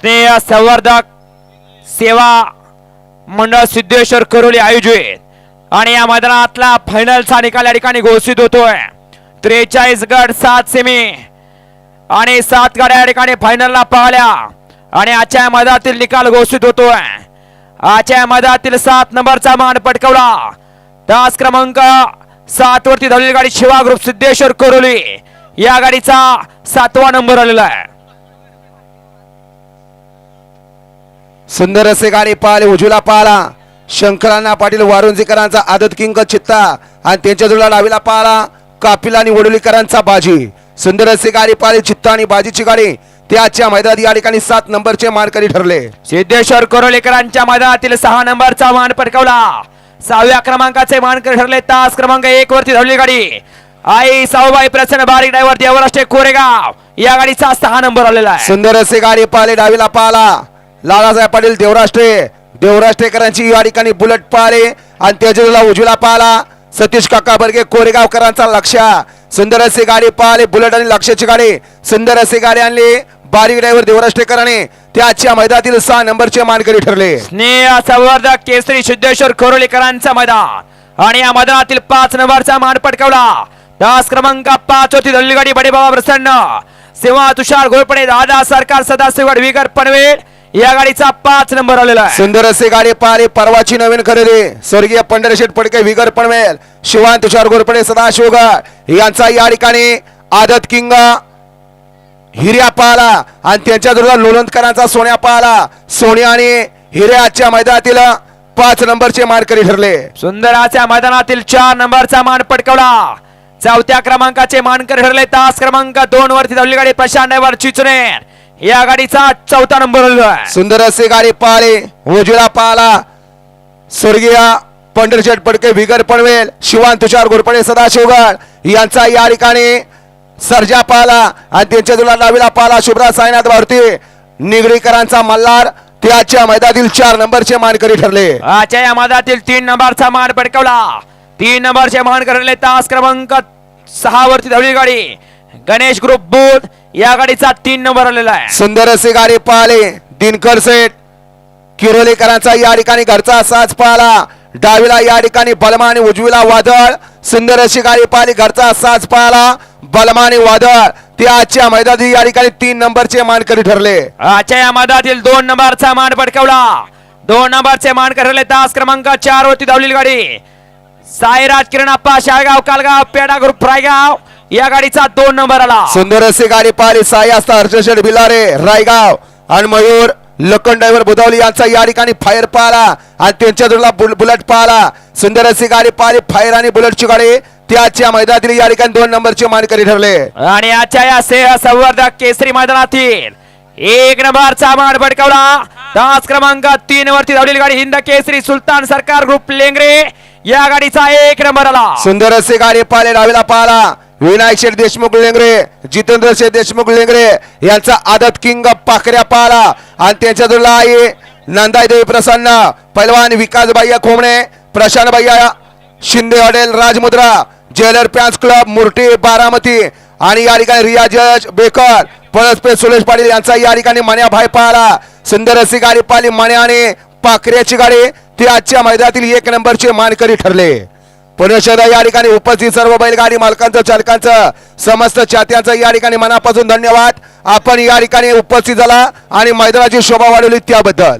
स्नेह संवर्धक सेवा मंडळ सिद्धेश्वर करोली आयोजित. आणि या मैदानातला फायनलचा निकाल या ठिकाणी घोषित होतोय. त्रेचाळीस गट सात सेमी आणि सात गाड्या या ठिकाणी फायनलला पाहिल्या. आणि आजच्या मधातील मैदानातील निकाल घोषित होतोय. आजच्या मधातील मैदानातील सात नंबरचा मान पटकवला. तास क्रमांक सात वरती धावलेली गाडी शिवा ग्रुप सिद्धेश्वर कोरोली. या गाडीचा सातवा नंबर आलेला आहे. सुंदर असे गाडी पाहिले उजवीला पाहला. शंकरांना पाटील वारुंजीकरांचा आदत किंग चित्ता. आणि त्यांच्या जोडला डावीला पाहला कापिल आणि वडोलीकरांचा बाजी. सुंदर असे गाडी पाहिली चित्ता आणि बाजीची गाडी त्याच्या मैदानात या ठिकाणी सात नंबरचे मानकरी ठरले. सिद्धेश्वर कोरोलेकरांच्या मैदानातील सहा नंबरचा मान पटकावला. सहाव्या क्रमांकाचे मानकर ठरले तास क्रमांक एक वरती धावली गाडी. आई साऊबाई प्रसन्न बारीक ड्रायव्हर देवराष्ट्रे कोरेगाव. या गाडीचा सहा नंबर आलेला आहे. सुंदर असे गाडी पाहिले डावीला पाहला. लालासाहेब पाटील देवराष्ट्रे. देवराष्ट्रेकरांची या ठिकाणी बुलेट पाहिले आणि त्याच्या उजवीला पाहिला सतीश काका बर्गे कोरेगावकरांचा लक्ष. सुंदर असे गाडी पाहिले बुलेट आणि लक्षाची गाडी सुंदर असे गाडी आणली. बारीक ड्रायव्हर देवराष्ट्रेकरांनी. त्याच्या मैदानातील सहा नंबरचे मानकरी ठरले. स्नेह संवर्धक केसरी सिद्धेश्वर कोरोलेकरांचा मैदान. आणि या मैदानातील पाच नंबरचा मान पटकावला. तास क्रमांक पाच होती दल्लीगाडी गाडी प्रसन्न. सेवा तुषार घोळपणे दादा सरकार सदाशिव विगर पनवेल. या गाडीचा पाच नंबर आलेला आहे. सुंदर असे गाडी पाहिले परवाची नवीन खरेदी. स्वर्गीय पंढरशेठ पडके विगर पनवेल शिवान तुषार गोरपडे सदाशिवगड. यांचा या ठिकाणी आदत किंग हिर्या पाहला आणि त्यांच्या जोडीला लोणंदकरांचा सोन्या पाहला सोन्या आणि हिर्याच्या मैदानातील पाच नंबरचे मानकरी ठरले. सुंदराच्या मैदानातील चार नंबरचा मान पटकवला. चौथ्या क्रमांकाचे मानकर ठरले. तास क्रमांक दोन वरती धावली गाडी प्रशांत चिचनेर. या गाडीचा चौथा नंबर सुंदर असे गाडी पाहिले उजवीला पाहला स्वर्गीय पंढरशेठ पडके विगर पनवेल शिवान तुषार गोरपडे सदाशिवगड यांचा या ठिकाणी सर्जा पाहला आणि त्यांच्या तुला डावीला पाहला शुभ्रा साईनाथ भारती निगडीकरांचा मल्हार त्याच्या मैदानातील चार नंबरचे मानकरी ठरले. आजच्या या मैदानातील तीन नंबरचा मान पटकवला तीन नंबरचे मान करले तास क्रमांक सहा वरती धावली गाडी. गणेश ग्रुप बोध या गाडीचा तीन नंबर आलेला आहे. सुंदर असे गाडी पाहिले. दिनकर सेठ किरोलेकरांचा या ठिकाणी घरचा साज पाहला. डावीला या ठिकाणी बलमा आणि उजवीला वादळ. सुंदर अशी गाडी पाहिली घरचा साज पाहला. बलमा आणि वादळ. ते आजच्या मैदानात या ठिकाणी तीन नंबरचे मानकरी ठरले. आजच्या या मैदानातील दोन नंबरचा मान पटकवला दोन नंबरचे मान करले तास क्रमांक चार वरती धावलेली गाडी. साईराज किरणाप्पा शाळगाव कालगाव पेडा ग्रुप रायगाव. या गाडीचा दोन नंबर आला सुंदर अशी गाडी पाहिली. साई असता हर्षशेठ बिलारे रायगाव आणि मयूर लखन ड्रायव्हर बुधावली यांचा या ठिकाणी फायर पाहला. आणि त्यांच्या जोडला बुल- बुलेट पाहला. सुंदर अशी गाडी पाहिली. फायर आणि बुलेटची गाडी त्याच्या मैदानातील या ठिकाणी दोन नंबरचे मानकरी ठरले. आणि आजच्या या सेह संवर्धक केसरी मैदानातील एक नंबरचा मान पटकावला तास क्रमांक तीन वरती धावलेली गाडी हिंद केसरी सुलतान सरकार ग्रुप लेंगरे. या गाडीचा एक नंबर आला सुंदर असे गाडी पाहिले. डावीला पाहला. विनायक शेठ देशमुख लेंगरे जितेंद्र शेठ देशमुख लेंगरे यांचा आदत किंग पाखऱ्या पाहला आणि त्यांच्या जोडला आहे नंदाई देवी प्रसन्न पैलवान विकास भैया खोमणे प्रशांत भैया शिंदे हॉटेल राजमुद्रा ज्वेलर पॅन्स क्लब मुर्टी बारामती आणि या ठिकाणी रिया जज बेकर पळसपे सुरेश पाटील यांचा या ठिकाणी मण्या भाई पाहला सुंदर गाडी पाली मण्या आणि पाखऱ्याची गाडी. ते आजच्या मैदानातील एक नंबरचे मानकरी ठरले. पुण्याशहरा या ठिकाणी उपस्थित सर्व बैलगाडी मालकांचं चालकांचं समस्त चात्यांचं या ठिकाणी मनापासून धन्यवाद. आपण या ठिकाणी उपस्थित झाला आणि मैदानाची शोभा वाढवली त्याबद्दल.